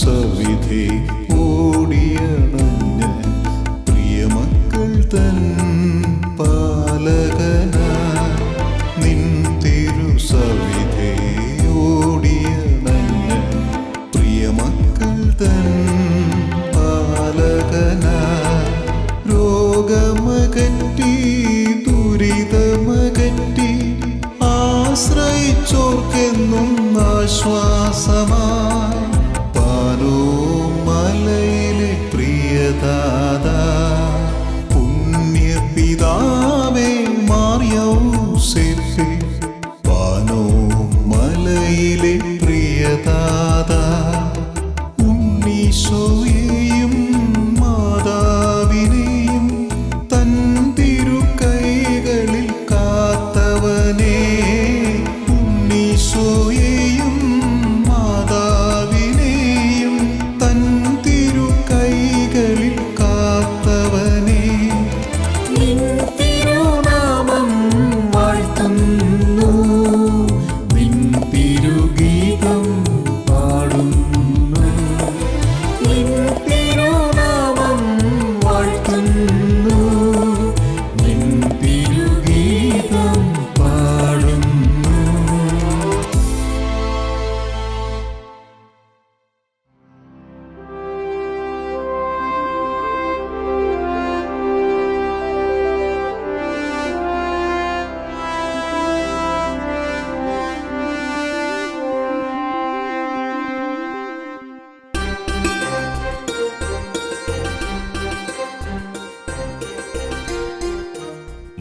തിരുസവിധി ഓടിയണഞ്ഞ പ്രിയ മക്കൾ പാലകന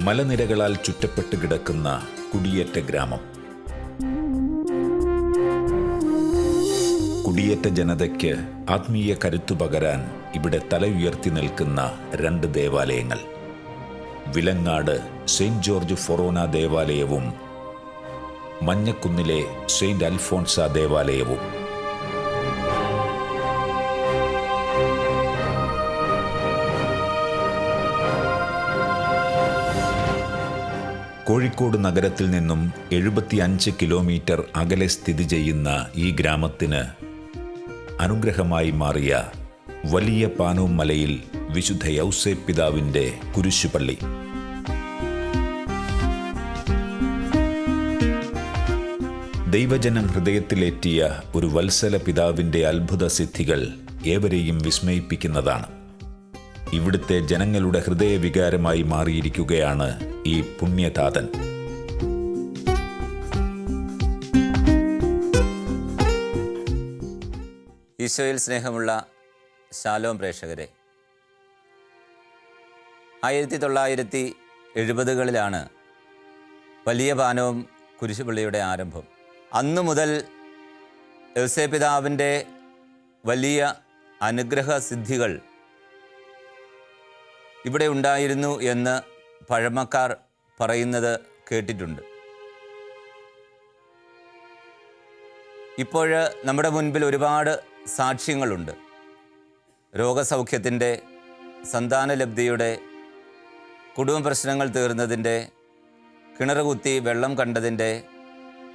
മലനിരകളാൽ ചുറ്റപ്പെട്ട് കിടക്കുന്ന കുടിയേറ്റ ഗ്രാമം. കുടിയേറ്റ ജനതയ്ക്ക് ആത്മീയ കരുത്തു പകരാൻ ഇവിടെ തല ഉയർത്തി നിൽക്കുന്ന രണ്ട് ദേവാലയങ്ങൾ. വിലങ്ങാട് സെയിന്റ് ജോർജ് ഫൊറോന ദേവാലയവും മഞ്ഞക്കുന്നിലെ സെയിന്റ് അൽഫോൺസ ദേവാലയവും. കോഴിക്കോട് നഗരത്തിൽ നിന്നും എഴുപത്തിയഞ്ച് കിലോമീറ്റർ അകലെ സ്ഥിതി ചെയ്യുന്ന ഈ ഗ്രാമത്തിന് അനുഗ്രഹമായി മാറിയ വലിയ പാനൂം മലയിൽ വിശുദ്ധ യൗസേ പിതാവിന്റെ കുരിശുപള്ളി. ദൈവജനം ഹൃദയത്തിലേറ്റിയ ഒരു വത്സല പിതാവിന്റെ അത്ഭുത സിദ്ധികൾ ഏവരെയും വിസ്മയിപ്പിക്കുന്നതാണ്. ഇവിടുത്തെ ജനങ്ങളുടെ ഹൃദയവികാരമായി മാറിയിരിക്കുകയാണ് ഈ പുണ്യതാതൻ. ഈശോയിൽ സ്നേഹമുള്ള ശാലോം പ്രേക്ഷകരെ ആയിരത്തി തൊള്ളായിരത്തി എഴുപതുകളിലാണ് വലിയ പാനവും കുരിശുപള്ളിയുടെ ആരംഭം. അന്നു മുതൽ യവസേ പിതാവിന്റെ വലിയ അനുഗ്രഹ സിദ്ധികൾ ഇവിടെ ഉണ്ടായിരുന്നു എന്ന് പഴമക്കാർ പറയുന്നത് കേട്ടിട്ടുണ്ട്. ഇപ്പോൾ നമ്മുടെ മുൻപിൽ ഒരുപാട് സാക്ഷ്യങ്ങളുണ്ട്. രോഗസൗഖ്യത്തിന്റെ സന്താനലബ്ധിയുടെ കുടുംബ പ്രശ്നങ്ങൾ തീർന്നതിന്റെ കിണറുകുത്തി വെള്ളം കണ്ടതിന്റെ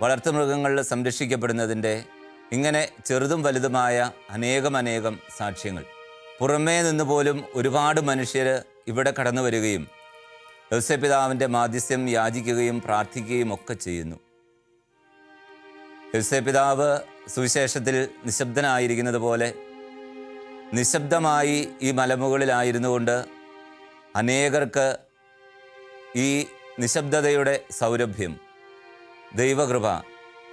വളർത്തുമൃഗങ്ങൾ സംരക്ഷിക്കപ്പെടുന്നതിന്റെ ഇങ്ങനെ ചെറുതും വലുതുമായ അനേകം അനേകം സാക്ഷ്യങ്ങൾ. പുറമേ നിന്ന് പോലും ഒരുപാട് മനുഷ്യർ ഇവിടെ കടന്നു വരികയും യൗസപിതാവിന്റെ മാധ്യസ്യം യാചിക്കുകയും പ്രാർത്ഥിക്കുകയും ഒക്കെ ചെയ്യുന്നു. യൗസപിതാവ് സുവിശേഷത്തിൽ നിശബ്ദനായിരിക്കുന്നത് പോലെ നിശബ്ദമായി ഈ മലമുകളിലായിരുന്നു കൊണ്ട് അനേകർക്ക് ഈ നിശബ്ദതയുടെ സൗരഭ്യം ദൈവകൃപ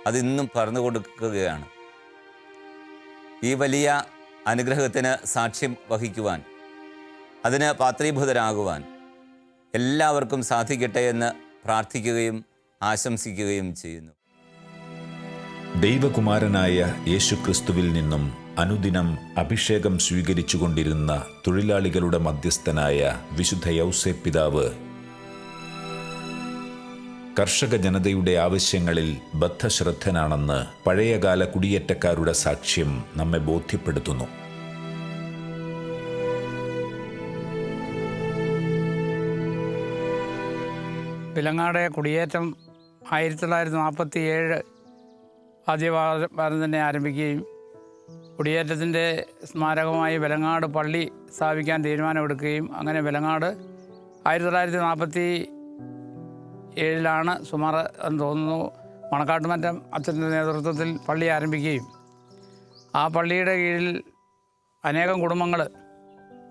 അതിന്നും പറഞ്ഞു കൊടുക്കുകയാണ്. ഈ വലിയ അനുഗ്രഹത്തിന് സാക്ഷ്യം വഹിക്കുവാൻ അതിന് പാത്രീഭൂതരാകുവാൻ എല്ലാവർക്കും സാധിക്കട്ടെ എന്ന് പ്രാർത്ഥിക്കുകയും ആശംസിക്കുകയും ചെയ്യുന്നു. ദൈവകുമാരനായ യേശുക്രിസ്തുവിൽ നിന്നും അനുദിനം അഭിഷേകം സ്വീകരിച്ചുകൊണ്ടിരുന്ന തൊഴിലാളികളുടെ മധ്യസ്ഥനായ വിശുദ്ധ യൗസേ പിതാവ് കർഷക ജനതയുടെ ആവശ്യങ്ങളിൽ ബദ്ധശ്രദ്ധനാണെന്ന് പഴയകാല കുടിയേറ്റക്കാരുടെ സാക്ഷ്യം നമ്മെ ബോധ്യപ്പെടുത്തുന്നു. വിലങ്ങാടെ കുടിയേറ്റം ആയിരത്തി തൊള്ളായിരത്തി നാൽപ്പത്തി ഏഴ് ആദ്യവാരം തന്നെ ആരംഭിക്കുകയും കുടിയേറ്റത്തിന്റെ സ്മാരകമായി വിലങ്ങാട് പള്ളി സ്ഥാപിക്കാൻ തീരുമാനമെടുക്കുകയും അങ്ങനെ വിലങ്ങാട് ആയിരത്തി തൊള്ളായിരത്തി നാൽപ്പത്തി ഏഴിലാണ് സുമാർ എന്ന് തോന്നുന്നു മണക്കാട്ടുമറ്റം അച്ഛന്റെ നേതൃത്വത്തിൽ പള്ളി ആരംഭിക്കുകയും. ആ പള്ളിയുടെ കീഴിൽ അനേകം കുടുംബങ്ങൾ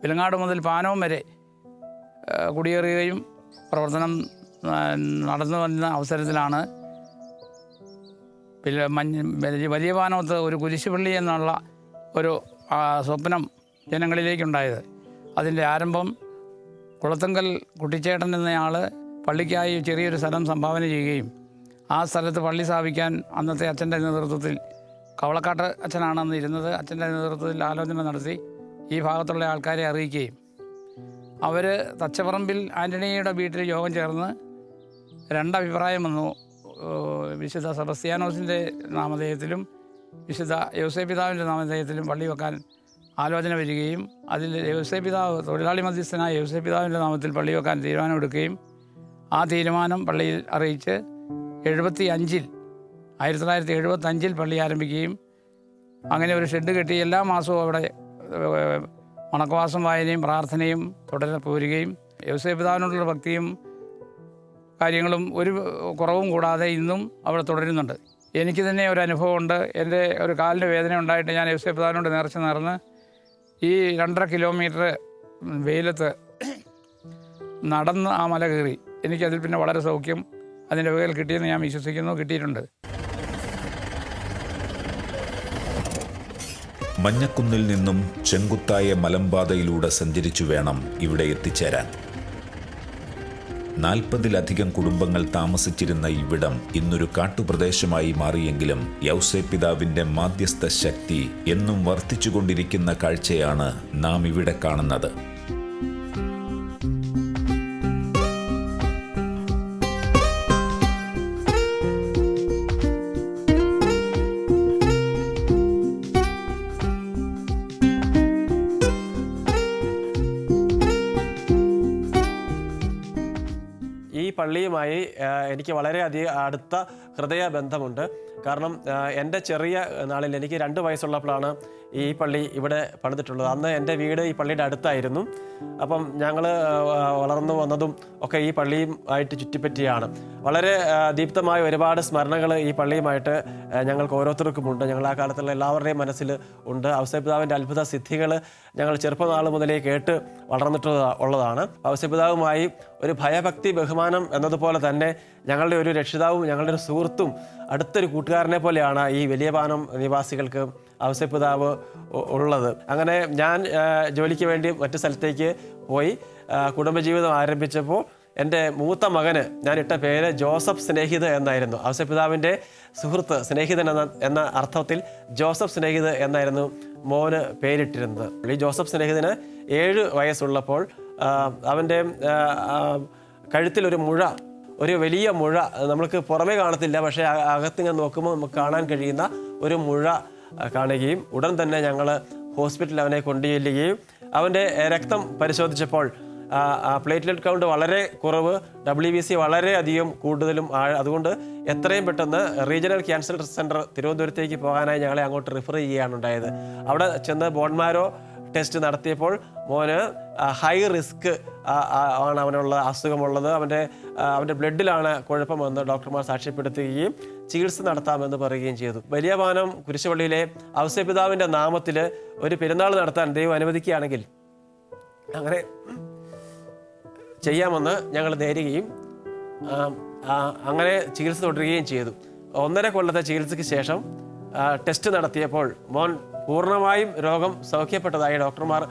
വിലങ്ങാട് മുതൽ പാനവും വരെ കുടിയേറുകയും പ്രവർത്തനം നടന്നു വന്ന അവസരത്തിലാണ് പിന്നെ വലിയ- പാനോത്ത് ഒരു കുരിശുപള്ളി എന്നുള്ള ഒരു സ്വപ്നം ജനങ്ങളിലേക്കുണ്ടായത്. അതിന്റെ ആരംഭം കുളത്തുങ്കൽ കുട്ടിച്ചേട്ടൻ എന്നയാൾ പള്ളിക്കായി ചെറിയൊരു സ്ഥലം സംഭാവന ചെയ്യുകയും ആ സ്ഥലത്ത് പള്ളി സ്ഥാപിക്കാൻ അന്നത്തെ അച്ഛന്റെ നേതൃത്വത്തിൽ കവളക്കാട്ട് അച്ഛനാണ് അന്ന് ഇരുന്നത് അച്ഛന്റെ നേതൃത്വത്തിൽ ആലോചന നടത്തി ഈ ഭാഗത്തുള്ള ആൾക്കാരെ അറിയിക്കുകയും. അവർ തച്ചപ്പറമ്പിൽ ആന്റണിയുടെ വീട്ടിൽ യോഗം ചേർന്ന് രണ്ടഭിപ്രായം വന്നു. വിശുദ്ധ സെബസ്ത്യാനോസിന്റെ നാമധേയത്തിലും വിശുദ്ധ യോസേ പിതാവിന്റെ നാമധേയത്തിലും പള്ളി വെക്കാൻ ആലോചന വരികയും അതിൽ യോസേ പിതാവ് തൊഴിലാളി മധ്യസ്ഥനായ യോസേ പിതാവിന്റെ നാമത്തിൽ പള്ളി വെക്കാൻ തീരുമാനമെടുക്കുകയും ആ തീരുമാനം പള്ളിയിൽ അറിയിച്ച് എഴുപത്തി അഞ്ചിൽ ആയിരത്തി തൊള്ളായിരത്തി എഴുപത്തഞ്ചിൽ പള്ളി ആരംഭിക്കുകയും അങ്ങനെ ഒരു ഷെഡ് കെട്ടി എല്ലാ മാസവും അവിടെ മണക്കവാസം വായനയും പ്രാർത്ഥനയും തുടരെ പോരുകയും യോസേ പിതാവിനോടുള്ള ഭക്തിയും കാര്യങ്ങളും ഒരു കുറവും കൂടാതെ ഇന്നും അവിടെ തുടരുന്നുണ്ട്. എനിക്ക് തന്നെ ഒരു അനുഭവമുണ്ട്. എന്റെ ഒരു കാലിന്റെ വേദന ഉണ്ടായിട്ട് ഞാൻ എഫ് സി പ്രധാനോട് നേർച്ച നേർന്ന് ഈ രണ്ടര കിലോമീറ്റർ വെയിലത്ത് നടന്ന് ആ മല കയറി. എനിക്കതിൽ പിന്നെ വളരെ സൗഖ്യം അതിന്റെ വകയിൽ കിട്ടിയെന്ന് ഞാൻ വിശ്വസിക്കുന്നു കിട്ടിയിട്ടുണ്ട്. മഞ്ഞക്കുന്നിൽ നിന്നും ചെങ്കുത്തായ മലമ്പാതയിലൂടെ സഞ്ചരിച്ചു വേണം ഇവിടെ എത്തിച്ചേരാൻ. നാൽപ്പതിലധികം കുടുംബങ്ങൾ താമസിച്ചിരുന്ന ഇവിടം ഇന്നൊരു കാട്ടുപ്രദേശമായി മാറിയെങ്കിലും യൗസേ പിതാവിന്റെ മാധ്യസ്ഥ ശക്തി എന്നും വർദ്ധിച്ചുകൊണ്ടിരിക്കുന്ന കാഴ്ചയാണ് നാം ഇവിടെ കാണുന്നത്. എനിക്ക് വളരെയധികം അടുത്ത ഹൃദയ ബന്ധമുണ്ട് കാരണം എന്റെ ചെറിയ നാളിൽ എനിക്ക് രണ്ട് വയസ്സുള്ളപ്പോഴാണ് ഈ പള്ളി ഇവിടെ പണിതിട്ടുള്ളത്. അന്ന് എന്റെ വീട് ഈ പള്ളിയുടെ അടുത്തായിരുന്നു. അപ്പം ഞങ്ങൾ വളർന്നു വന്നതും ഒക്കെ ഈ പള്ളിയും ആയിട്ട് ചുറ്റിപ്പറ്റിയാണ്. വളരെ ദീപ്തമായ ഒരുപാട് സ്മരണകൾ ഈ പള്ളിയുമായിട്ട് ഞങ്ങൾക്ക് ഞങ്ങൾക്ക് ഓരോരുത്തർക്കുമുണ്ട്. ഞങ്ങൾ ആ കാലത്തുള്ള എല്ലാവരുടെയും മനസ്സിൽ ഉണ്ട്. അവസരപിതാവിന്റെ അത്ഭുത സിദ്ധികൾ ഞങ്ങൾ ചെറുപ്പനാൾ മുതലേ കേട്ട് വളർന്നിട്ടുള്ള ഉള്ളതാണ്. അവസരപിതാവുമായി ഒരു ഭയഭക്തി ബഹുമാനം എന്നതുപോലെ തന്നെ ഞങ്ങളുടെ ഒരു രക്ഷിതാവും ഞങ്ങളുടെ ഒരു സുഹൃത്തും അടുത്തൊരു കൂട്ടുകാരനെ പോലെയാണ് ഈ വലിയ പാനം നിവാസികൾക്ക് ഔസപിതാവ് ഉള്ളത്. അങ്ങനെ ഞാൻ ജോലിക്ക് വേണ്ടി മറ്റു സ്ഥലത്തേക്ക് പോയി. കുടുംബജീവിതം ആരംഭിച്ചപ്പോൾ എന്റെ മൂത്ത മകന് ഞാൻ ഇട്ട പേര് ജോസഫ് സ്നേഹിത് എന്നായിരുന്നു. ഔസപിതാവിന്റെ സുഹൃത്ത് സ്നേഹിതൻ എന്ന എന്ന അർത്ഥത്തിൽ ജോസഫ് സ്നേഹിത എന്നായിരുന്നു മോന് പേരിട്ടിരുന്നത്. ഈ ജോസഫ് സ്നേഹിതന് ഏഴ് വയസ്സുള്ളപ്പോൾ അവന്റെ കഴുത്തിലൊരു മുഴ ഒരു വലിയ മുഴ. നമ്മൾക്ക് പുറമേ കാണത്തില്ല പക്ഷേ അകത്തിങ്ങനെ നോക്കുമ്പോൾ നമുക്ക് കാണാൻ കഴിയുന്ന ഒരു മുഴ കാണുകയും ഉടൻ തന്നെ ഞങ്ങൾ ഹോസ്പിറ്റലിൽ അവനെ കൊണ്ടുചെല്ലുകയും അവന്റെ രക്തം പരിശോധിച്ചപ്പോൾ പ്ലേറ്റ്ലെറ്റ് കൗണ്ട് വളരെ കുറവ് ഡബ്ല്യു ബി സി വളരെയധികം കൂടുതലും അതുകൊണ്ട് എത്രയും പെട്ടെന്ന് റീജിയണൽ ക്യാൻസർ സെന്റർ തിരുവനന്തപുരത്തേക്ക് പോകാനായി ഞങ്ങളെ അങ്ങോട്ട് റിഫർ ചെയ്യുകയാണ് ഉണ്ടായത്. അവിടെ ചെന്ന് ബോൺമാരോ ടെസ്റ്റ് നടത്തിയപ്പോൾ മോന് ഹൈ റിസ്ക് ആണ് അവനുള്ള അസുഖമുള്ളത്. അവന്റെ അവന്റെ ബ്ലഡിലാണ് കുഴപ്പമെന്ന് ഡോക്ടർമാർ സാക്ഷ്യപ്പെടുത്തുകയും ചികിത്സ നടത്താമെന്ന് പറയുകയും ചെയ്തു. വലിയ പാനം കുരിശുപള്ളിയിലെ ഔസ്യപിതാവിന്റെ നാമത്തിൽ ഒരു പെരുന്നാൾ നടത്താൻ ദൈവം അനുവദിക്കുകയാണെങ്കിൽ അങ്ങനെ ചെയ്യാമെന്ന് ഞങ്ങൾ നേരുകയും അങ്ങനെ ചികിത്സ തുടരുകയും ചെയ്തു. ഒന്നര കൊല്ലത്തെ ചികിത്സയ്ക്ക് ശേഷം ടെസ്റ്റ് നടത്തിയപ്പോൾ മോൻ പൂർണമായും രോഗം സൗഖ്യപ്പെട്ടതായി ഡോക്ടർമാർ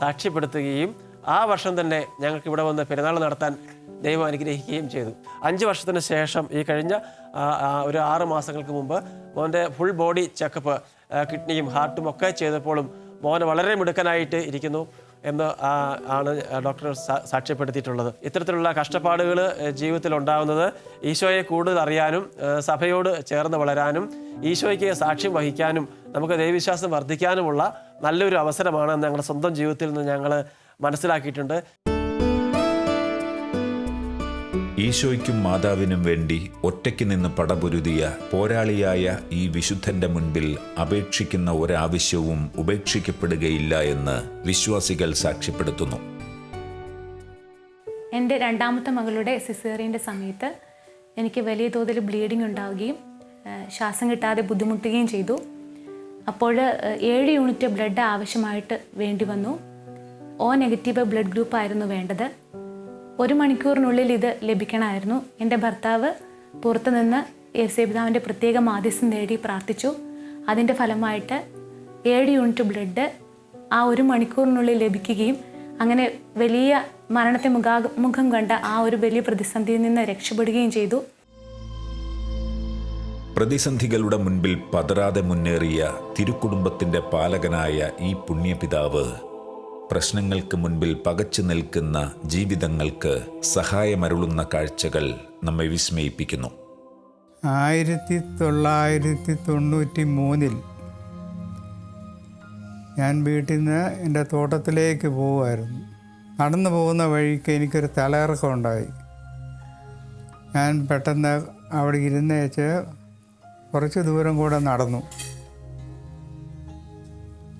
സാക്ഷ്യപ്പെടുത്തുകയും ആ വർഷം തന്നെ ഞങ്ങൾക്ക് ഇവിടെ വന്ന് പെരുന്നാൾ നടത്താൻ ദൈവം അനുഗ്രഹിക്കുകയും ചെയ്തു. അഞ്ച് വർഷത്തിന് ശേഷം ഈ കഴിഞ്ഞ ഒരു ആറ് മാസങ്ങൾക്ക് മുമ്പ് മോന്റെ ഫുൾ ബോഡി ചെക്കപ്പ് കിഡ്നിയും ഹാർട്ടും ഒക്കെ ചെയ്തപ്പോഴും മോൻ വളരെ മിടുക്കനായിട്ട് ഇരിക്കുന്നു എന്ന് ആണ് ഡോക്ടർ സാക്ഷ്യപ്പെടുത്തിയിട്ടുള്ളത്. ഇത്തരത്തിലുള്ള കഷ്ടപ്പാടുകൾ ജീവിതത്തിൽ ഉണ്ടാകുന്നത് ഈശോയെ കൂടുതൽ അറിയാനും സഭയോട് ചേർന്ന് വളരാനും ഈശോയ്ക്ക് സാക്ഷ്യം വഹിക്കാനും നമുക്ക് ദൈവവിശ്വാസം വർദ്ധിക്കാനുമുള്ള നല്ലൊരു അവസരമാണ് ഞങ്ങളുടെ സ്വന്തം ജീവിതത്തിൽ നിന്ന് ഞങ്ങൾ മനസ്സിലാക്കിയിട്ടുണ്ട്. ഈശോയ്ക്കും മാതാവിനും വേണ്ടി ഒറ്റയ്ക്ക് നിന്ന് പടപൊരുതിയ പോരാളിയായ ഈ വിശുദ്ധന്റെ മുൻപിൽ അപേക്ഷിക്കുന്ന ഒരാവശ്യവും ഉപേക്ഷിക്കപ്പെടുകയില്ല എന്ന് വിശ്വാസികൾ സാക്ഷ്യപ്പെടുത്തുന്നു. എന്റെ രണ്ടാമത്തെ മകളുടെ സിസേറിയന്റെ സമയത്ത് എനിക്ക് വലിയ തോതിൽ ബ്ലീഡിംഗ് ഉണ്ടാവുകയും ശ്വാസം കിട്ടാതെ ബുദ്ധിമുട്ടുകയും ചെയ്തു. അപ്പോൾ ഏഴ് യൂണിറ്റ് ബ്ലഡ് ആവശ്യമായിട്ട് വേണ്ടി വന്നു. ഓ നെഗറ്റീവ് ബ്ലഡ് ഗ്രൂപ്പ് ആയിരുന്നു വേണ്ടത്. ഒരു മണിക്കൂറിനുള്ളിൽ ഇത് ലഭിക്കണമായിരുന്നു. എന്റെ ഭർത്താവ് പുറത്തുനിന്ന് യേശുപിതാവിന്റെ പ്രത്യേക മാധ്യസ്ഥം നേടി പ്രാർത്ഥിച്ചു. അതിന്റെ ഫലമായിട്ട് ഏഴ് യൂണിറ്റ് ബ്ലഡ് ആ ഒരു മണിക്കൂറിനുള്ളിൽ ലഭിക്കുകയും അങ്ങനെ വലിയ മരണത്തെ മുഖാമുഖം കണ്ട ആ ഒരു വലിയ പ്രതിസന്ധിയിൽ നിന്ന് രക്ഷപ്പെടുകയും ചെയ്തു. പ്രതിസന്ധികളുടെ മുൻപിൽ പതറാതെ മുന്നേറിയ തിരുക്കുടുംബത്തിന്റെ പാലകനായ ഈ പുണ്യപിതാവ് പ്രശ്നങ്ങൾക്ക് മുൻപിൽ പകച്ചു നിൽക്കുന്ന ജീവിതങ്ങൾക്ക് സഹായമരുളുന്ന കാഴ്ചകൾ നമ്മെ വിസ്മയിപ്പിക്കുന്നു. ആയിരത്തി തൊള്ളായിരത്തി തൊണ്ണൂറ്റി മൂന്നിൽ ഞാൻ വീട്ടിൽ നിന്ന് എന്റെ തോട്ടത്തിലേക്ക് പോവുമായിരുന്നു. നടന്നു പോകുന്ന വഴിക്ക് എനിക്കൊരു തലയിറക്കം ഉണ്ടായി. ഞാൻ പെട്ടെന്ന് അവിടെ ഇരുന്നേച്ച് കുറച്ച് ദൂരം കൂടെ നടന്നു.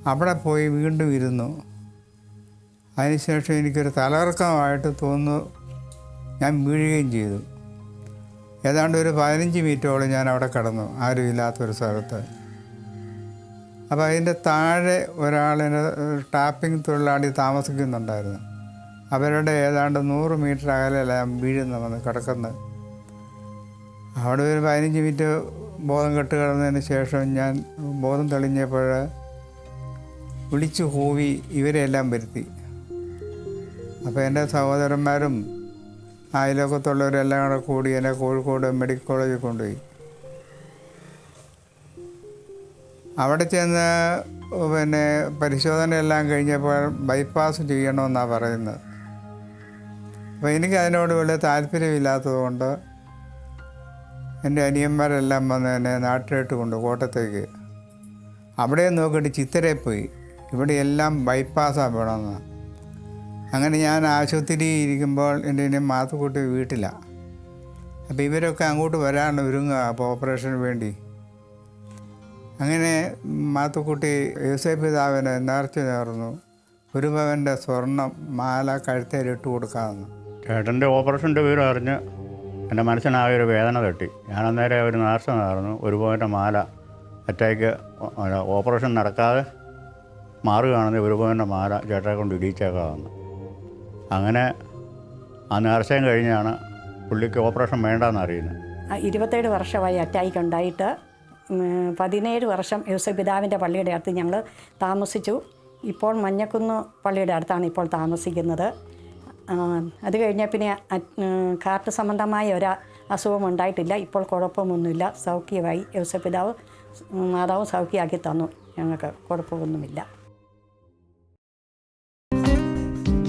അവിടെ പോയി വീണ്ടും ഇരുന്നു. അതിനുശേഷം എനിക്കൊരു തലകർക്കമായിട്ട് തോന്നുന്നു ഞാൻ വീഴുകയും ചെയ്തു. ഏതാണ്ട് ഒരു പതിനഞ്ച് മിനിറ്റോളം ഞാൻ അവിടെ കിടന്നു. ആരും ഇല്ലാത്തൊരു സ്ഥലത്ത്. അപ്പോൾ അതിന്റെ താഴെ ഒരാളിന് ടാപ്പിംഗ് തൊഴിലാളി താമസിക്കുന്നുണ്ടായിരുന്നു. അവരുടെ ഏതാണ്ട് നൂറ് മീറ്റർ അകലെയല്ല ഞാൻ വീഴുന്ന വന്ന് കിടക്കുന്നത് അവിടെ ഒരു പതിനഞ്ച് മിനിറ്റ് ബോധം കെട്ട് കിടന്നതിന് ശേഷം ഞാൻ ബോധം തെളിഞ്ഞപ്പോൾ വിളിച്ചു കൂവി ഇവരെല്ലാം വരുത്തി. അപ്പോൾ എന്റെ സഹോദരന്മാരും അയലോക്കത്തുള്ളവരെല്ലാം കൂടെ കൂടി എന്നെ കോഴിക്കോട് മെഡിക്കൽ കോളേജിൽ കൊണ്ടുപോയി. അവിടെ ചെന്ന് പിന്നെ പരിശോധനയെല്ലാം കഴിഞ്ഞപ്പോൾ ബൈപ്പാസ് ചെയ്യണമെന്നാണ് പറയുന്നത്. അപ്പോൾ എനിക്ക് അതിനോട് വലിയ താല്പര്യമില്ലാത്തതുകൊണ്ട് എന്റെ അനിയന്മാരെല്ലാം വന്ന് എന്നെ നാട്ടിലോട്ട് കൊണ്ട് കോട്ടത്തേക്ക്. അവിടെ നോക്കിയിട്ട് ചിത്തരെ പോയി ഇവിടെ എല്ലാം ബൈപ്പാസ്സാണ് വേണമെന്ന് അങ്ങനെ ഞാൻ ആശുപത്രി ഇരിക്കുമ്പോൾ എന്റെ ഇനി മാത്തുക്കുട്ടി വീട്ടിലാണ് അപ്പോൾ ഇവരൊക്കെ അങ്ങോട്ട് വരാണ് ഒരുങ്ങുക അപ്പോൾ ഓപ്പറേഷന് വേണ്ടി. അങ്ങനെ മാത്തുക്കുട്ടി യോസേ പിതാവിനെ നേർച്ച നേർന്നു. ഒരു ഭവന്റെ സ്വർണം മാല കഴുത്തേലിട്ട് കൊടുക്കാമെന്ന് ചേട്ടന്റെ ഓപ്പറേഷന്റെ വിവരം അറിഞ്ഞ് എന്റെ മനസ്സിനാകെ ഒരു വേദന തട്ടി. ഞാൻ അന്നേരം ഒരു നേർച്ച നേർന്നു ഒരു പോയിന്റെ മാല അറ്റാക്ക് ഓപ്പറേഷൻ നടക്കാതെ മാറുകയാണെങ്കിൽ ഒരു പോയിന്റെ മാല ചേട്ടനെ കൊണ്ട് ഇടിച്ചേക്കാമെന്ന് അങ്ങനെ ആ നേർച്ചയും കഴിഞ്ഞാണ് പുള്ളിക്ക് ഓപ്പറേഷൻ വേണ്ടെന്ന് അറിയുന്നത്. ഇരുപത്തേഴ് വർഷമായി അറ്റാക്ക് ഉണ്ടായിട്ട് പതിനേഴ് വർഷം യൂസഫ് പിതാവിന്റെ പള്ളിയുടെ അടുത്ത് ഞങ്ങൾ താമസിച്ചു. ഇപ്പോൾ മഞ്ഞക്കുന്ന് പള്ളിയുടെ അടുത്താണ് ഇപ്പോൾ താമസിക്കുന്നത്. അത് കഴിഞ്ഞാൽ പിന്നെ കാർട്ട് സംബന്ധമായ ഒരു അസുഖം ഉണ്ടായിട്ടില്ല. ഇപ്പോൾ കുഴപ്പമൊന്നുമില്ല. സൗഖ്യമായി. യോസ പിതാവ് മാതാവും മാതാവ് സൗഖ്യമാക്കി തന്നു. ഞങ്ങൾക്ക് കുഴപ്പമൊന്നുമില്ല.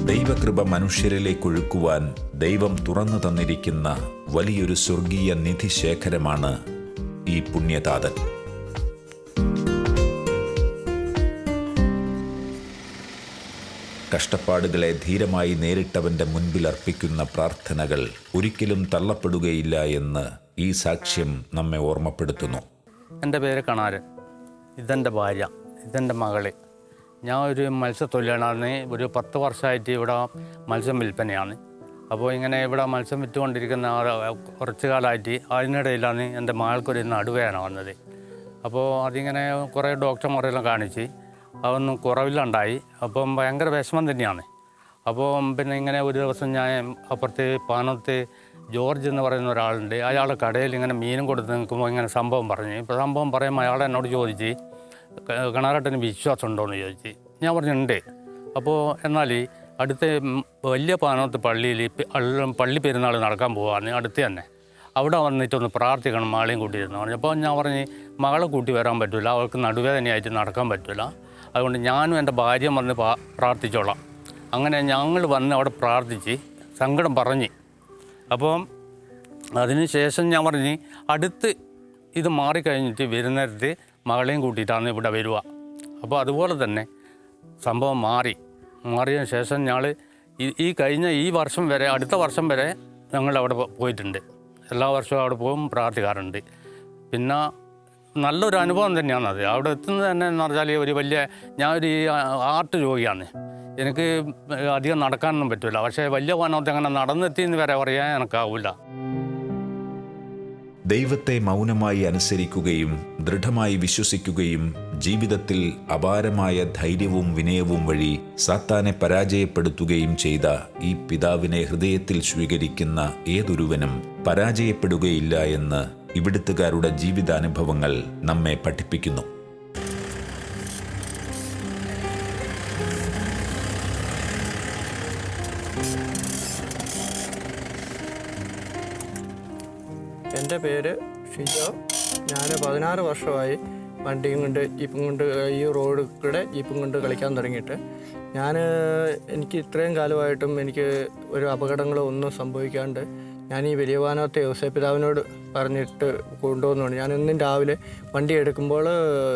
ദൈവകൃപ മനുഷ്യരിലേക്ക് ഒഴുക്കുവാൻ ദൈവം തുറന്നു തന്നിരിക്കുന്ന വലിയൊരു സ്വർഗീയ നിധി ശേഖരമാണ് ഈ പുണ്യതാതൻ കഷ്ടപ്പാടുകളെ ധീരമായി നേരിട്ടവന്റെ മുൻപിൽ അർപ്പിക്കുന്ന പ്രാർത്ഥനകൾ ഒരിക്കലും തള്ളപ്പെടുകയില്ല എന്ന് ഈ സാക്ഷ്യം നമ്മെ ഓർമ്മപ്പെടുത്തുന്നു. എന്റെ പേര് കണാരൻ ഇതെന്റെ ഭാര്യ. ഇതെന്റെ മകൾ. ഞാൻ ഒരു മത്സ്യത്തൊഴിലാളിയാണ്. ഒരു പത്ത് വർഷമായിട്ട് ഇവിടെ മത്സ്യം വിൽപ്പനയാണ്. അപ്പോൾ ഇങ്ങനെ ഇവിടെ മത്സ്യം വിറ്റുകൊണ്ടിരിക്കുന്ന കുറച്ച് കാലമായിട്ട് അതിനിടയിലാണ് എന്റെ മകൾക്കൊരു നടുവേദന വന്നത്. അപ്പോൾ അതിങ്ങനെ കുറേ ഡോക്ടർമാരെല്ലാം കാണിച്ച് അതൊന്നും കുറവില്ലാണ്ടായി. അപ്പം ഭയങ്കര വിഷമം തന്നെയാണ്. അപ്പം പിന്നെ ഇങ്ങനെ ഒരു ദിവസം ഞാൻ അപ്പുറത്ത് പാനത്ത് ജോർജ് എന്ന് പറയുന്ന ഒരാളുണ്ട്. അയാളുടെ കടയിൽ ഇങ്ങനെ മീനും കൊടുത്ത് നിൽക്കുമ്പോൾ ഇങ്ങനെ സംഭവം പറഞ്ഞു. ഇപ്പോൾ സംഭവം പറയുമ്പോൾ അയാൾ എന്നോട് ചോദിച്ച് കിണറട്ടിന് വിശ്വാസം ഉണ്ടോ എന്ന് ചോദിച്ച്. ഞാൻ പറഞ്ഞു ഉണ്ട്. അപ്പോൾ എന്നാൽ അടുത്ത വലിയ പാനത്ത് പള്ളിയിൽ പള്ളി പെരുന്നാൾ നടക്കാൻ പോവാണ് അടുത്ത് തന്നെ. അവിടെ വന്നിട്ടൊന്ന് പ്രാർത്ഥിക്കണം മകളെയും കൂട്ടിയിരുന്നു പറഞ്ഞു. അപ്പോൾ ഞാൻ പറഞ്ഞ് മകളെ കൂട്ടി വരാൻ പറ്റില്ല അവൾക്ക് നടുവേദനയായിട്ട് നടക്കാൻ പറ്റില്ല അതുകൊണ്ട് ഞാനും എന്റെ ഭാര്യയും വന്ന് പ്രാർത്ഥിച്ചോളാം. അങ്ങനെ ഞങ്ങൾ വന്ന് അവിടെ പ്രാർത്ഥിച്ച് സങ്കടം പറഞ്ഞ്. അപ്പം അതിന് ശേഷം ഞാൻ പറഞ്ഞ് അടുത്ത് ഇത് മാറിക്കഴിഞ്ഞിട്ട് വരുന്നേരത്ത് മകളെയും കൂട്ടിയിട്ടാണ് ഇവിടെ വരിക അപ്പോൾ അതുപോലെ തന്നെ സംഭവം മാറി. മാറിയതിന് ശേഷം ഞങ്ങൾ ഈ കഴിഞ്ഞ ഈ വർഷം വരെ അടുത്ത വർഷം വരെ ഞങ്ങൾ അവിടെ പോയിട്ടുണ്ട്. എല്ലാ വർഷവും അവിടെ പോകും പ്രാർത്ഥിക്കാറുണ്ട്. പിന്നെ നല്ലൊരു അനുഭവം തന്നെയാണ് അത്. അവിടെ എത്തുന്നത് തന്നെ എന്ന് പറഞ്ഞാൽ ഒരു വലിയ ഞാൻ ഒരു ആർട്ട് രോഗിയാണ്. എനിക്ക് അധികം നടക്കാനൊന്നും പറ്റില്ല. പക്ഷേ വലിയ വനത്തെ അങ്ങനെ നടന്നെത്തിയെന്ന് വരെ പറയാൻ എനിക്കാവില്ല ദൈവത്തെ മൗനമായി അനുസരിക്കുകയും ദൃഢമായി വിശ്വസിക്കുകയും ജീവിതത്തിൽ അപാരമായ ധൈര്യവും വിനയവും വഴി സാത്താനെ പരാജയപ്പെടുത്തുകയും ചെയ്ത ഈ പിതാവിനെ ഹൃദയത്തിൽ സ്വീകരിക്കുന്ന ഏതൊരുവനും പരാജയപ്പെടുകയില്ല എന്ന് ഇവിടുത്തുകാരുടെ ജീവിതാനുഭവങ്ങൾ നമ്മെ പഠിപ്പിക്കുന്നു. എന്റെ പേര് ഷിജോ. ഞാൻ പതിനാറ് വർഷമായി വണ്ടിയും കൊണ്ട് ജീപ്പും കൊണ്ട് ഈ റോഡ് കൂടെ ജീപ്പും കൊണ്ട് കളിക്കാൻ തുടങ്ങിയിട്ട്. ഞാൻ എനിക്ക് ഇത്രയും കാലമായിട്ടും എനിക്ക് ഒരു അപകടങ്ങളോ ഒന്നും സംഭവിക്കാണ്ട് ഞാൻ ഈ വലിയവാനത്തെ യോസേപ്പിതാവിനോട് പറഞ്ഞിട്ട് കൊണ്ടുവന്നുകൊണ്ട് ഞാൻ ഇന്നും രാവിലെ വണ്ടി എടുക്കുമ്പോൾ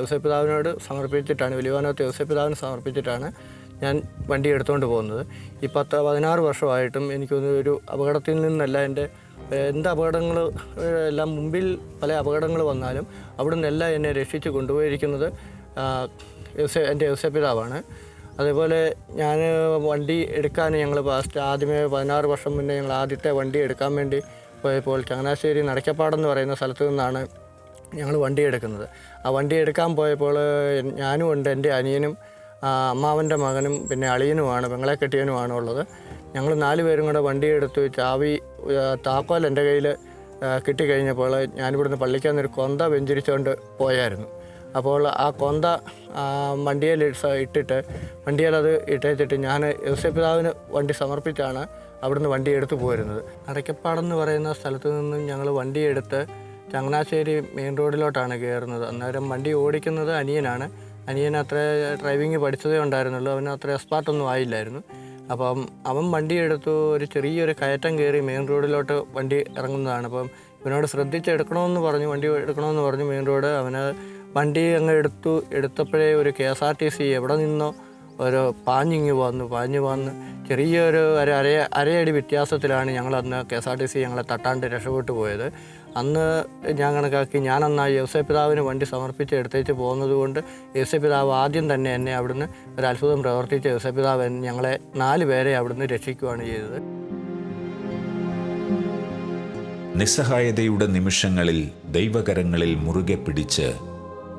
യോസേപ്പിതാവിനോട് സമർപ്പിച്ചിട്ടാണ് വലിയവാനത്തെ യോസേപ്പിതാവിന് സമർപ്പിച്ചിട്ടാണ് ഞാൻ വണ്ടി എടുത്തുകൊണ്ട് പോകുന്നത്. ഈ പത്ത് പതിനാറ് വർഷമായിട്ടും എനിക്കൊന്നും ഒരു അപകടത്തിൽ നിന്നല്ല. എന്റെ എന്ത് അപകടങ്ങൾ എല്ലാം മുമ്പിൽ പല അപകടങ്ങൾ വന്നാലും അവിടെ നിന്നെല്ലാം എന്നെ രക്ഷിച്ച് കൊണ്ടുപോയിരിക്കുന്നത് എന്റെ യോസപിതാവാണ് അതേപോലെ ഞാൻ വണ്ടി എടുക്കാൻ ഞങ്ങൾ ഫസ്റ്റ് ആദ്യമേ പതിനാറ് വർഷം മുന്നേ ഞങ്ങൾ ആദ്യത്തെ വണ്ടി എടുക്കാൻ വേണ്ടി പോയപ്പോൾ ചങ്ങനാശ്ശേരി നടക്കപ്പാടെന്ന് പറയുന്ന സ്ഥലത്തു നിന്നാണ് ഞങ്ങൾ വണ്ടി എടുക്കുന്നത്. ആ വണ്ടി എടുക്കാൻ പോയപ്പോൾ ഞാനും ഉണ്ട് എന്റെ അനിയനും അമ്മാവന്റെ മകനും പിന്നെ അളിയനുമാണ് പെങ്ങളെ കെട്ടിയനുമാണ് ഉള്ളത്. ഞങ്ങൾ നാല് പേരും കൂടെ വണ്ടി എടുത്ത് ചാവി താക്കോൽ എന്റെ കയ്യിൽ കിട്ടിക്കഴിഞ്ഞപ്പോൾ ഞാനിവിടുന്ന് പള്ളിക്കാന്നൊരു കൊന്ത വെഞ്ചരിച്ചുകൊണ്ട് പോയായിരുന്നു. അപ്പോൾ ആ കൊന്ത വണ്ടിയിൽ ഇട്ട- ഇട്ടിട്ട് വണ്ടിയിൽ അത് ഇട്ടേച്ചിട്ട് ഞാൻ യോസപിതാവിന് വണ്ടി സമർപ്പിച്ചാണ് അവിടുന്ന് വണ്ടി എടുത്തു പോരുന്നത്. അടയ്ക്കപ്പാടെന്ന് പറയുന്ന സ്ഥലത്ത് നിന്നും ഞങ്ങൾ വണ്ടി എടുത്ത് ചങ്ങനാശ്ശേരി മെയിൻ റോഡിലോട്ടാണ് കയറുന്നത്. അന്നേരം വണ്ടി ഓടിക്കുന്നത് അനിയനാണ്. അനിയൻ അത്ര ഡ്രൈവിംഗ് പഠിച്ചതേ ഉണ്ടായിരുന്നുള്ളൂ. അവന് അത്ര എക്സ്പാർട്ടൊന്നും ആയില്ലായിരുന്നു. അപ്പം അവൻ വണ്ടി എടുത്തു. ഒരു ചെറിയൊരു കയറ്റം കയറി മെയിൻ റോഡിലോട്ട് വണ്ടി ഇറങ്ങുന്നതാണ്. അപ്പം ഇവനോട് ശ്രദ്ധിച്ച് എടുക്കണമെന്ന് പറഞ്ഞു വണ്ടി എടുക്കണമെന്ന് പറഞ്ഞു മെയിൻ റോഡ്. അവന് വണ്ടി അങ്ങ് എടുത്തു എടുത്തപ്പോഴേ ഒരു K S R T C എവിടെ നിന്നോ ഒരു പാഞ്ഞിങ്ങ് വന്നു പാഞ്ഞു വന്ന് ചെറിയൊരു ഒരു അര അരയടി വ്യത്യാസത്തിലാണ് ഞങ്ങൾ അന്ന് K S R T C ഞങ്ങളെ തട്ടാണ്ട് രക്ഷപ്പെട്ടു പോയത്. അന്ന് ഞാൻ കണക്കാക്കി ഞാനന്ന് ആ യോസെ പിതാവിന് വണ്ടി സമർപ്പിച്ച് എടുത്തേച്ച് പോകുന്നത് കൊണ്ട് യോസെ പിതാവ് ആദ്യം തന്നെ എന്നെ അവിടുന്ന് ഒരു അത്ഭുതം പ്രവർത്തിച്ച യോസെ പിതാവ് ഞങ്ങളെ നാല് പേരെ അവിടുന്ന് രക്ഷിക്കുകയാണ് ചെയ്തത്. നിസ്സഹായതയുടെ നിമിഷങ്ങളിൽ ദൈവകരങ്ങളിൽ മുറുകെ പിടിച്ച്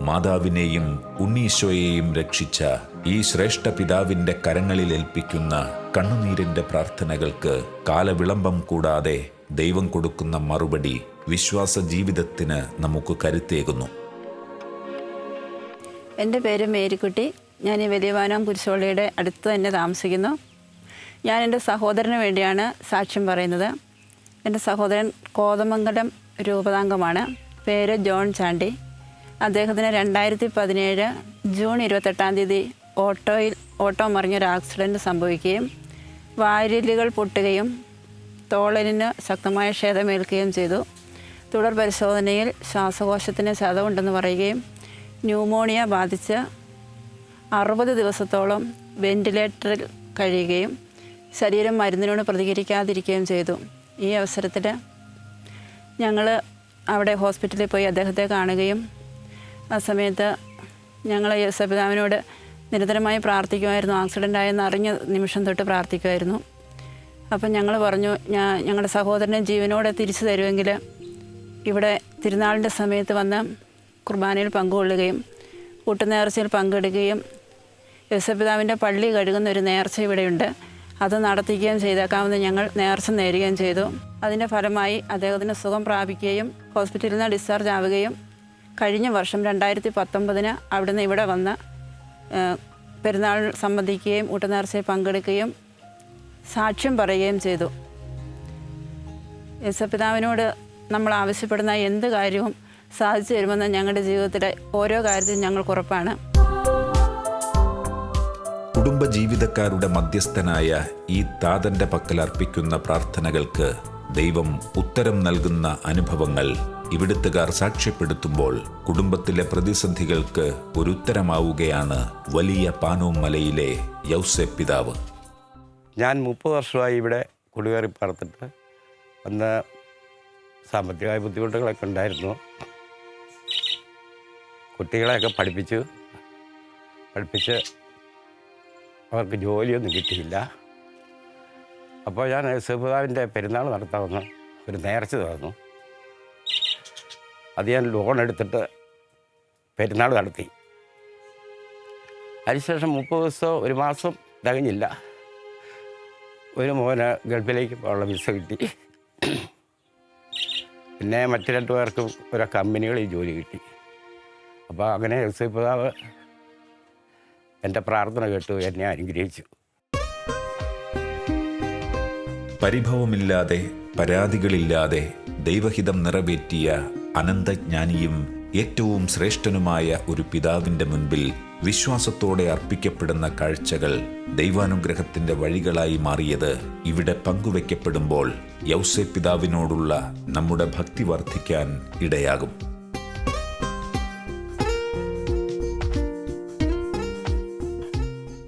മാതാവിനെയും ഉണ്ണീശോയെയും രക്ഷിച്ച ഈ ശ്രേഷ്ഠ പിതാവിന്റെ കരങ്ങളിൽ ഏൽപ്പിക്കുന്ന കണ്ണുനീരിന്റെ പ്രാർത്ഥനകൾക്ക് കാലവിളംബം കൂടാതെ ദൈവം കൊടുക്കുന്ന മറുപടി വിശ്വാസ ജീവിതത്തിന് നമുക്ക് കരുത്തേകുന്നു. എന്റെ പേര് മേരിക്കുട്ടി. ഞാൻ ഈ വലിയവാനം കുരിശോളിയുടെ അടുത്ത് തന്നെ താമസിക്കുന്നു. ഞാൻ എന്റെ സഹോദരന് വേണ്ടിയാണ് സാക്ഷ്യം പറയുന്നത്. എന്റെ സഹോദരൻ കോതമംഗലം രൂപതാംഗമാണ്. പേര് ജോൺ ചാണ്ടി. അദ്ദേഹത്തിന് രണ്ടായിരത്തി പതിനേഴ് ജൂൺ ഇരുപത്തെട്ടാം തീയതി ഓട്ടോയിൽ ഓട്ടോ മറിഞ്ഞൊരു ആക്സിഡന്റ് സംഭവിക്കുകയും വാരിലുകൾ പൊട്ടുകയും തോളലിന് ശക്തമായ ക്ഷേതമേൽക്കുകയും ചെയ്തു. തുടർ പരിശോധനയിൽ ശ്വാസകോശത്തിന് ശതമുണ്ടെന്ന് പറയുകയും ന്യൂമോണിയ ബാധിച്ച് അറുപത് ദിവസത്തോളം വെന്റിലേറ്ററിൽ കഴിയുകയും ശരീരം മരുന്നിനോട് പ്രതികരിക്കാതിരിക്കുകയും ചെയ്തു. ഈ അവസരത്തിൽ ഞങ്ങൾ അവിടെ ഹോസ്പിറ്റലിൽ പോയി അദ്ദേഹത്തെ കാണുകയും ആ സമയത്ത് ഞങ്ങൾ യേശപിതാവിനോട് നിരന്തരമായി പ്രാർത്ഥിക്കുമായിരുന്നു. ആക്സിഡന്റ് ആയെന്ന് അറിഞ്ഞ നിമിഷം തൊട്ട് പ്രാർത്ഥിക്കുമായിരുന്നു. അപ്പം ഞങ്ങൾ പറഞ്ഞു ഞാൻ ഞങ്ങളുടെ സഹോദരനെ ജീവനോടെ തിരിച്ചു തരുമെങ്കിൽ ഇവിടെ തിരുനാളിന്റെ സമയത്ത് വന്ന് കുർബാനയിൽ പങ്കുകൊള്ളുകയും കൂട്ടുനേർച്ചയിൽ പങ്കെടുക്കുകയും യേശപിതാവിന്റെ പള്ളി കഴുകുന്ന ഒരു നേർച്ച ഇവിടെയുണ്ട്. അത് നടത്തിക്കുകയും ചെയ്തേക്കാമെന്ന് ഞങ്ങൾ നേർച്ച നേരുകയും ചെയ്തു. അതിന്റെ ഫലമായി അദ്ദേഹത്തിന് സുഖം പ്രാപിക്കുകയും ഹോസ്പിറ്റലിൽ നിന്ന് ഡിസ്ചാർജ് ആവുകയും കഴിഞ്ഞ വർഷം രണ്ടായിരത്തി പത്തൊമ്പതിന് അവിടുന്ന് ഇവിടെ വന്ന് പെരുന്നാൾ സംബന്ധിക്കുകയും ഊട്ടുനേർച്ചയിൽ പങ്കെടുക്കുകയും സാക്ഷ്യം പറയുകയും ചെയ്തു. യേശപിതാവിനോട് നമ്മൾ ആവശ്യപ്പെടുന്ന എന്ത് കാര്യവും സാധിച്ചു തരുമെന്ന് ഞങ്ങളുടെ ജീവിതത്തിലെ ഓരോ കാര്യത്തിലും ഞങ്ങൾക്ക് ഉറപ്പാണ്. കുടുംബ ജീവിതക്കാരുടെ മധ്യസ്ഥനായ ഈ താതന്റെ പക്കൽ അർപ്പിക്കുന്ന പ്രാർത്ഥനകൾക്ക് ദൈവം ഉത്തരം നൽകുന്ന അനുഭവങ്ങൾ ഇവിടുത്തുകാർ സാക്ഷ്യപ്പെടുത്തുമ്പോൾ കുടുംബത്തിലെ പ്രതിസന്ധികൾക്ക് ഒരു ഉത്തരമാവുകയാണ് വലിയ പാനോം മലയിലെ യൗസെ പിതാവ്. ഞാൻ മുപ്പത് വർഷമായി ഇവിടെ കുടിയേറി പാർത്തിട്ട് അന്ന് സാമ്പത്തികമായ ബുദ്ധിമുട്ടുകളൊക്കെ ഉണ്ടായിരുന്നു. കുട്ടികളെയൊക്കെ പഠിപ്പിച്ചു. പഠിപ്പിച്ച് അവർക്ക് ജോലിയൊന്നും കിട്ടിയില്ല. അപ്പോൾ ഞാൻ യേശുപിതാവിന്റെ പെരുന്നാൾ നടത്താമെന്ന് ഒരു നേർച്ച തന്നു. അത് ഞാൻ ലോൺ എടുത്തിട്ട് പെരുന്നാൾ നടത്തി. അതിനുശേഷം മുപ്പത് ദിവസം ഒരു മാസം തികഞ്ഞില്ല. ഒരു മോന് ഗൾഫിലേക്ക് പോകാനുള്ള വിസ കിട്ടി. പിന്നെ മറ്റു രണ്ടു പേർക്കും ഓരോ കമ്പനികളിൽ ജോലി കിട്ടി. അപ്പോൾ അങ്ങനെ പിതാവ് എന്റെ പ്രാർത്ഥന കേട്ടു എന്നെ അനുഗ്രഹിച്ചു. പരിഭവമില്ലാതെ പരാതികളില്ലാതെ ദൈവഹിതം നിറവേറ്റിയ അനന്തജ്ഞാനിയും ഏറ്റവും ശ്രേഷ്ഠനുമായ ഒരു പിതാവിന്റെ മുൻപിൽ വിശ്വാസത്തോടെ അർപ്പിക്കപ്പെടുന്ന കാഴ്ചകൾ ദൈവാനുഗ്രഹത്തിന്റെ വഴികളായി മാറിയത് ഇവിടെ പങ്കുവെക്കപ്പെടുമ്പോൾ യൗസെ പിതാവിനോടുള്ള നമ്മുടെ ഭക്തി വർദ്ധിക്കാൻ ഇടയാകും.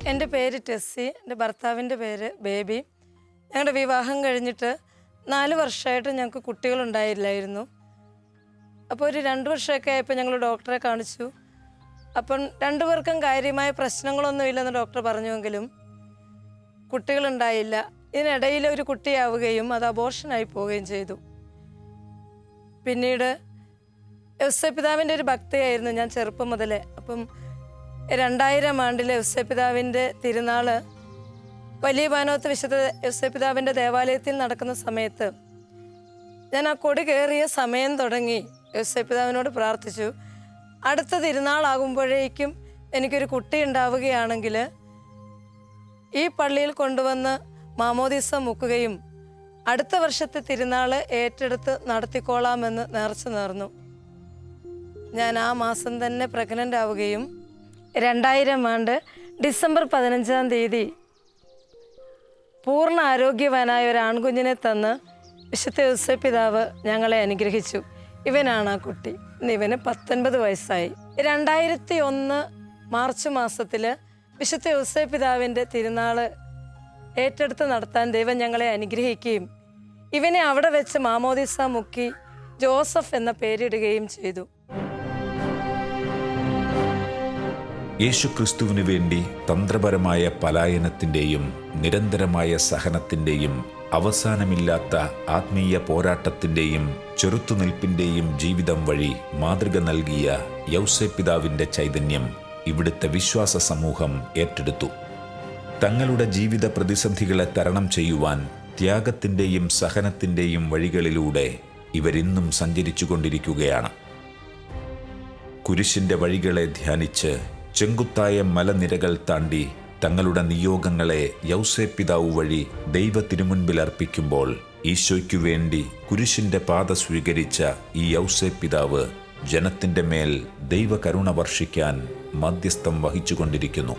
എന്റെ പേര് ടെസ്സി എന്റെ ഭർത്താവിന്റെ പേര് ബേബി. ഞങ്ങളുടെ വിവാഹം കഴിഞ്ഞിട്ട് നാല് വർഷമായിട്ട് ഞങ്ങൾക്ക് കുട്ടികളുണ്ടായില്ലായിരുന്നു. അപ്പോൾ ഒരു രണ്ട് വർഷമൊക്കെ ആയപ്പോൾ ഞങ്ങൾ ഡോക്ടറെ കാണിച്ചു. അപ്പം രണ്ടു പേർക്കും കാര്യമായ പ്രശ്നങ്ങളൊന്നും ഇല്ലെന്ന് ഡോക്ടർ പറഞ്ഞുവെങ്കിലും കുട്ടികളുണ്ടായില്ല. ഇതിനിടയിൽ ഒരു കുട്ടിയാവുകയും അത് അബോർഷനായി പോവുകയും ചെയ്തു. പിന്നീട് യൗസപിതാവിന്റെ ഒരു ഭക്തിയായിരുന്നു ഞാൻ ചെറുപ്പം മുതലേ. അപ്പം രണ്ടായിരം ആണ്ടിലെ പിതാവിന്റെ തിരുനാൾ വലിയ പാനോത്ത് വിശുദ്ധ യൗസപിതാവിന്റെ ദേവാലയത്തിൽ നടക്കുന്ന സമയത്ത് ഞാൻ ആ കൊടി കയറിയ സമയം തുടങ്ങി യൗസപിതാവിനോട് പ്രാർത്ഥിച്ചു. അടുത്ത തിരുനാളാകുമ്പോഴേക്കും എനിക്കൊരു കുട്ടി ഉണ്ടാവുകയാണെങ്കിൽ ഈ പള്ളിയിൽ കൊണ്ടുവന്ന് മാമോദിസ മുക്കുകയും അടുത്ത വർഷത്തെ തിരുനാൾ ഏറ്റെടുത്ത് നടത്തിക്കോളാമെന്ന് നേർച്ചു നേർന്നു. ഞാൻ ആ മാസം തന്നെ പ്രഗ്നന്റ് ആവുകയും രണ്ടായിരം ആണ്ട് ഡിസംബർ പതിനഞ്ചാം തീയതി പൂർണ ആരോഗ്യവാനായ ഒരു ആൺകുഞ്ഞിനെ തന്ന് വിശുദ്ധ യൂസഫ് പിതാവ് ഞങ്ങളെ അനുഗ്രഹിച്ചു. ഇവനാണ് ആ കുട്ടി. ഇവന് പത്തൊൻപത് വയസ്സായി. രണ്ടായിരത്തി ഒന്ന് മാർച്ച് മാസത്തിൽ വിശുദ്ധ യൂസഫ് പിതാവിന്റെ തിരുനാൾ ഏറ്റെടുത്ത് നടത്താൻ ദൈവം ഞങ്ങളെ അനുഗ്രഹിക്കുകയും ഇവനെ അവിടെ വെച്ച് മാമോദിസ മുക്കി ജോസഫ് എന്ന പേരിടുകയും ചെയ്തു. യേശുക്രിസ്തുവിനു വേണ്ടി തന്ത്രപരമായ പലായനത്തിന്റെയും നിരന്തരമായ സഹനത്തിന്റെയും അവസാനമില്ലാത്ത ആത്മീയ പോരാട്ടത്തിന്റെയും ചെറുത്തുനിൽപ്പിന്റെയും ജീവിതം വഴി മാതൃക നൽകിയ യൗസെ പിതാവിന്റെ ചൈതന്യം ഇവിടുത്തെ വിശ്വാസ സമൂഹം ഏറ്റെടുത്തു. തങ്ങളുടെ ജീവിത പ്രതിസന്ധികളെ തരണം ചെയ്യുവാൻ ത്യാഗത്തിന്റെയും സഹനത്തിന്റെയും വഴികളിലൂടെ ഇവരിന്നും സഞ്ചരിച്ചുകൊണ്ടിരിക്കുകയാണ്. കുരിശിന്റെ വഴികളെ ധ്യാനിച്ച് ചെങ്കുത്തായ മലനിരകൾ താണ്ടി തങ്ങളുടെ നിയോഗങ്ങളെ യൗസേ പിതാവ് വഴി ദൈവ തിരുമുൻപിൽ അർപ്പിക്കുമ്പോൾ ഈശോയ്ക്കു വേണ്ടി കുരിശിന്റെ പാത സ്വീകരിച്ച ഈ യൗസേ പിതാവ് ജനത്തിന്റെ മേൽ ദൈവകരുണ വർഷിക്കാൻ മധ്യസ്ഥം വഹിച്ചുകൊണ്ടിരിക്കുന്നു.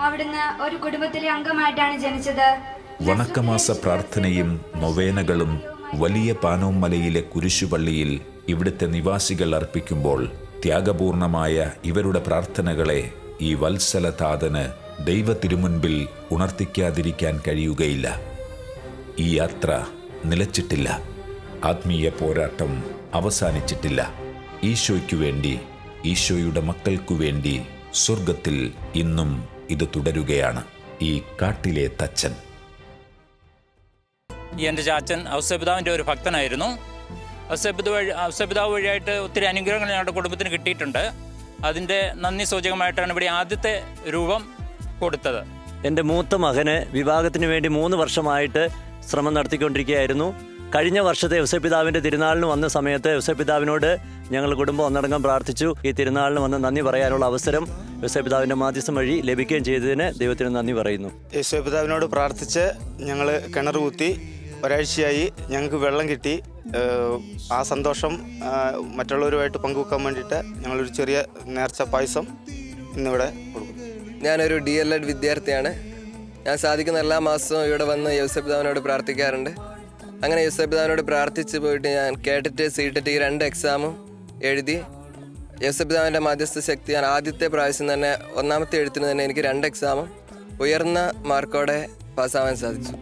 അവിടുന്ന് ഒരു കുടുംബത്തിലെ അംഗമായിട്ടാണ് ജനിച്ചത്. വണക്കമാസ പ്രാർത്ഥനയും നൊവേനകളും വലിയ പാനോമലയിലെ കുരിശുപള്ളിയിൽ ഇവിടുത്തെ നിവാസികൾ അർപ്പിക്കുമ്പോൾ ത്യാഗപൂർണമായ ഇവരുടെ പ്രാർത്ഥനകളെ ഈ വത്സലതാതന് ദൈവത്തിരുമുൻപിൽ ഉണർത്തിക്കാതിരിക്കാൻ കഴിയുകയില്ല. ഈ യാത്ര നിലച്ചിട്ടില്ല. ആത്മീയ പോരാട്ടം അവസാനിച്ചിട്ടില്ല. ഈശോയ്ക്കു വേണ്ടി ഈശോയുടെ മക്കൾക്കു വേണ്ടി സ്വർഗത്തിൽ ഇന്നും ഇത് തുടരുകയാണ്. ഈ കാട്ടിലെ തച്ചൻ. എന്റെ ചാച്ചൻ ഔസപിതാവിന്റെ ഒരു ഭക്തനായിരുന്നു. ഔസപിത വഴി ഔസപിതാവ് വഴിയായിട്ട് ഒത്തിരി അനുഗ്രഹങ്ങൾ ഞങ്ങളുടെ കുടുംബത്തിന് കിട്ടിയിട്ടുണ്ട്. അതിന്റെ നന്ദി സൂചകമായിട്ടാണ് ഇവിടെ ആദ്യത്തെ രൂപം കൊടുത്തത്. എന്റെ മൂത്ത മകന് വിവാഹത്തിന് വേണ്ടി മൂന്ന് വർഷമായിട്ട് ശ്രമം നടത്തിക്കൊണ്ടിരിക്കുകയായിരുന്നു. കഴിഞ്ഞ വർഷത്തെ യൗസപിതാവിന്റെ തിരുനാളിന് വന്ന സമയത്ത് യൗസപിതാവിനോട് ഞങ്ങൾ കുടുംബം ഒന്നടങ്കം പ്രാർത്ഥിച്ചു. ഈ തിരുനാളിന് വന്ന് നന്ദി പറയാനുള്ള അവസരം യൗസപിതാവിന്റെ മാധ്യസ്ഥം വഴി ലഭിക്കുകയും ചെയ്തതിന് ദൈവത്തിന് നന്ദി പറയുന്നു. യേശുപിതാവിനോട് പ്രാർത്ഥിച്ച് ഞങ്ങൾ കിണർ കുത്തി ഒരാഴ്ചയായി ഞങ്ങൾക്ക് വെള്ളം കിട്ടി. ആ സന്തോഷം മറ്റുള്ളവരുമായിട്ട് പങ്കുവെക്കാൻ വേണ്ടിയിട്ട് ഞങ്ങളൊരു ചെറിയ നേർച്ച പായസം ഇന്നിവിടെ കൊടുക്കും. ഞാനൊരു ഡി എൽ എഡ് വിദ്യാർത്ഥിയാണ്. ഞാൻ സാധിക്കുന്ന എല്ലാ മാസവും ഇവിടെ വന്ന് യോസഫിതാവിനോട് പ്രാർത്ഥിക്കാറുണ്ട്. അങ്ങനെ യോസഫിതാവിനോട് പ്രാർത്ഥിച്ച് പോയിട്ട് ഞാൻ കേട്ടിട്ട് സി ഈ രണ്ട് എക്സാമും എഴുതി. യോസഫിതാവിന്റെ മധ്യസ്ഥ ശക്തി ഞാൻ ആദ്യത്തെ പ്രാവശ്യം തന്നെ ഒന്നാമത്തെ എഴുത്തിന് തന്നെ എനിക്ക് രണ്ട് എക്സാമും ഉയർന്ന മാർക്കോടെ പാസ്സാവാൻ സാധിച്ചു.